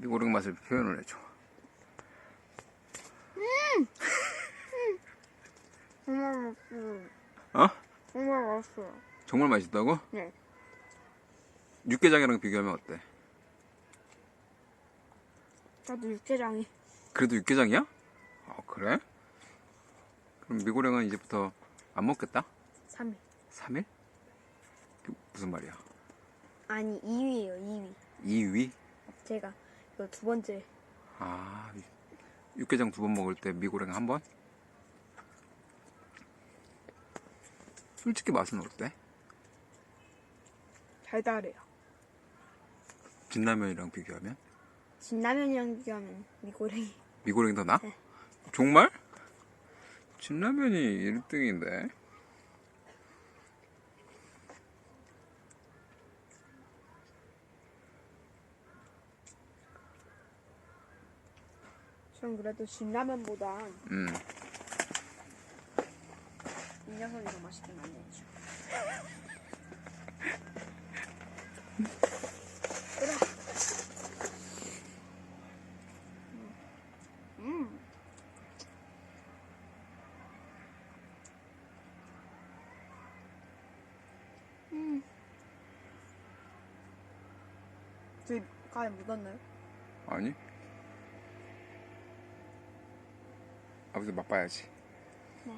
미고랭 맛을 표현을 해줘. 정말 맛있어요. 어? 정말 맛있어요. 정말 맛있다고? 네. 육개장이랑 비교하면 어때? 나도 육개장이. 그래도 육개장이야? 아 그래? 그럼 미고랭은 이제부터 안 먹겠다? 3위. 3일? 무슨 말이야? 아니, 2위예요, 2위. 2위? 제가 두 번째. 아 육개장 두 번 먹을 때 미고랭 한 번? 솔직히 맛은 어때? 달달해요. 진라면이랑 비교하면? 진라면이랑 비교하면 미고랭이. 미고랭이 더 나? 네. 정말? 진라면이 1등인데 전 그래도 진라면보다 음. 이 녀석이 더 맛있게 만들죠. 음. 음. 저희 가에 묻었나요? 아니 아버지 맛봐야지 네.